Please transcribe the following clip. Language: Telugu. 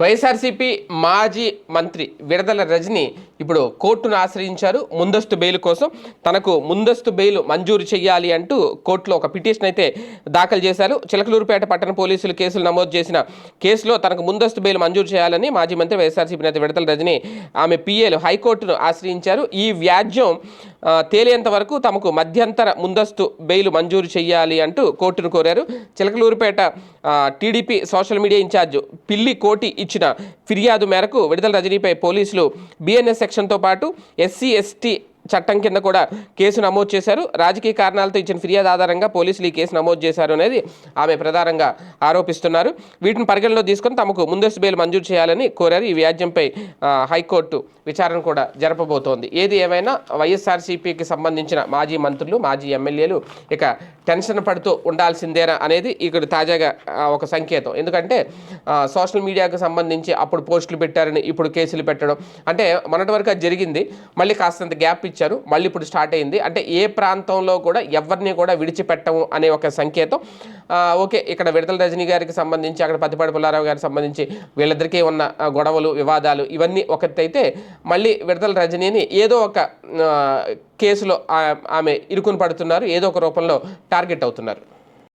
వైఎస్ఆర్సీపీ మాజీ మంత్రి విడదల రజని ఇప్పుడు కోర్టును ఆశ్రయించారు. ముందస్తు బెయిల్ కోసం తనకు ముందస్తు బెయిల్ మంజూరు చేయాలి అంటూ కోర్టులో ఒక పిటిషన్ అయితే దాఖలు చేశారు. చిలకలూరుపేట పట్టణ పోలీసులు కేసులు నమోదు చేసిన కేసులో తనకు ముందస్తు బెయిల్ మంజూరు చేయాలని మాజీ మంత్రి వైఎస్ఆర్సీపీ నేత విడతల రజని ఆమె పిఏలు హైకోర్టును ఆశ్రయించారు. ఈ వ్యాజ్యం తేలేంత వరకు తమకు మధ్యంతర ముందస్తు బెయిల్ మంజూరు చేయాలి అంటూ కోర్టును కోరారు. Chilakaluripet TDP social media incharge Pilli Koti ఇచ్చిన ఫిర్యాదు మేరకు విడుదల రజనీపై పోలీసులు బిఎన్ఎస్ సెక్షన్తో పాటు ఎస్సీ ఎస్టీ చట్టం కింద కూడా కేసు నమోదు చేశారు. రాజకీయ కారణాలతో ఇచ్చిన ఫిర్యాదు ఆధారంగా పోలీసులు ఈ కేసు నమోదు చేశారు అనేది ఆమె ప్రధానంగా ఆరోపిస్తున్నారు. వీటిని పరిగణలో తీసుకొని తమకు ముందస్తు బెయిల్ మంజూరు చేయాలని కోరారు. ఈ వ్యాజ్యంపై హైకోర్టు విచారణ కూడా జరపబోతోంది. ఏది ఏమైనా వైఎస్ఆర్సీపీకి సంబంధించిన మాజీ మంత్రులు మాజీ ఎమ్మెల్యేలు ఇక టెన్షన్ పడుతూ ఉండాల్సిందేనా అనేది ఇక్కడ తాజాగా ఒక సంకేతం. ఎందుకంటే సోషల్ మీడియాకు సంబంధించి అప్పుడు పోస్టులు పెట్టారని ఇప్పుడు కేసులు పెట్టడం. అంటే మొన్నటి వరకు అది జరిగింది. మళ్ళీ కాస్తంత గ్యాప్ ఇచ్చారు. మళ్ళీ ఇప్పుడు స్టార్ట్ అయింది. అంటే ఏ ప్రాంతంలో కూడా ఎవరిని కూడా విడిచిపెట్టము అనే ఒక సంకేతం. ఓకే ఇక్కడ విడతల రజనీ గారికి సంబంధించి అక్కడ పత్తిపాటి పుల్లారావు గారికి సంబంధించి వీళ్ళిద్దరికీ ఉన్న గొడవలు వివాదాలు ఇవన్నీ ఒకటైతే మళ్ళీ విడతల రజనీని ఏదో ఒక కేసులో ఆమె ఇరుకుని పడుతున్నారు. ఏదో ఒక రూపంలో టార్గెట్ అవుతున్నారు.